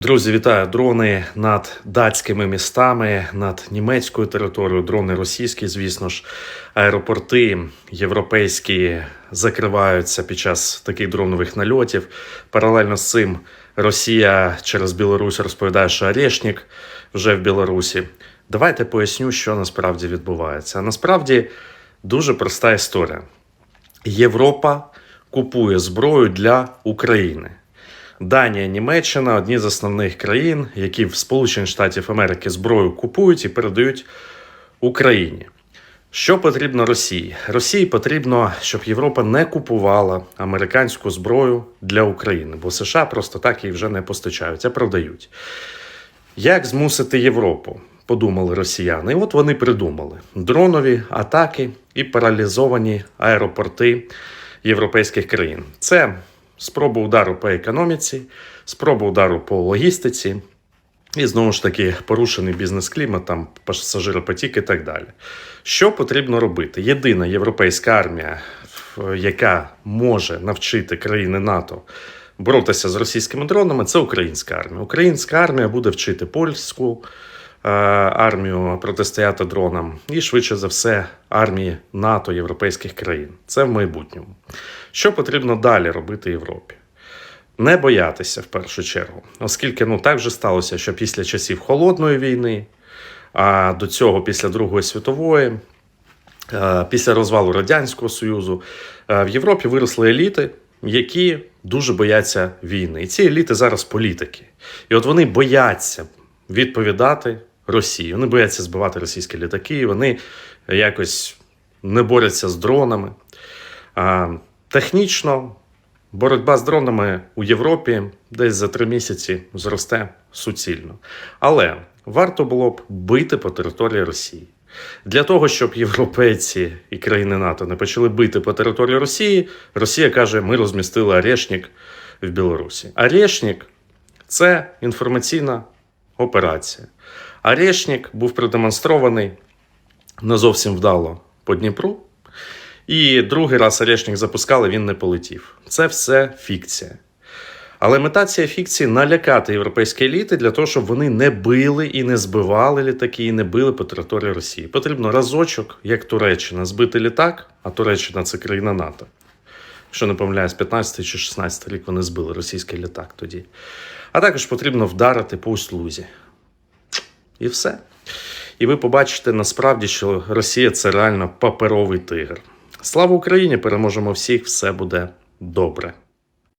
Друзі, вітаю дрони над датськими містами, над німецькою територією, дрони російські, звісно ж, аеропорти європейські закриваються під час таких дронових нальотів. Паралельно з цим Росія через Білорусь розповідає, що Орешник вже в Білорусі. Давайте поясню, що насправді відбувається. Насправді дуже проста історія. Європа купує зброю для України. Данія, Німеччина одні з основних країн, які в Сполучених Штатів Америки зброю купують і передають Україні. Що потрібно Росії? Росії потрібно, щоб Європа не купувала американську зброю для України, бо США просто так її вже не постачають, а продають. Як змусити Європу? Подумали росіяни. І от вони придумали дронові атаки і паралізовані аеропорти європейських країн. Це спроба удару по економіці, спроба удару по логістиці, і знову ж таки порушений бізнес-клімат, там пасажиропотік і так далі. Що потрібно робити? Єдина європейська армія, яка може навчити країни НАТО боротися з російськими дронами, це українська армія. Українська армія буде вчити польську армію протистояти дронам і швидше за все армії НАТО європейських країн. Це в майбутньому. Що потрібно далі робити Європі? Не боятися в першу чергу, оскільки ну так вже сталося, що після часів холодної війни, а до цього після Другої світової, е, після розвалу Радянського Союзу, е, в Європі виросли еліти, які дуже бояться війни. І ці еліти зараз політики. І от вони бояться відповідати Росії. Вони бояться збивати російські літаки, вони якось не борються з дронами. А, технічно боротьба з дронами у Європі десь за три місяці зросте суцільно. Але варто було б бити по території Росії. Для того, щоб європейці і країни НАТО не почали бити по території Росії, Росія каже: ми розмістили Орешник в Білорусі. Орешник – це інформаційна операція. Орешник був продемонстрований не зовсім вдало по Дніпру. І другий раз Орешник запускали, він не полетів. Це все фікція. Але мета цієї фікції налякати європейські еліти для того, щоб вони не били і не збивали літаки, і не били по території Росії. Потрібно разочок, як Туреччина, збити літак, а Туреччина це країна НАТО. Якщо не помиляюсь, 15 чи 16 рік вони збили російський літак тоді. А також потрібно вдарити по Усть-Лузі. І все. І ви побачите насправді, що Росія це реально паперовий тигр. Слава Україні! Переможемо всіх! Все буде добре.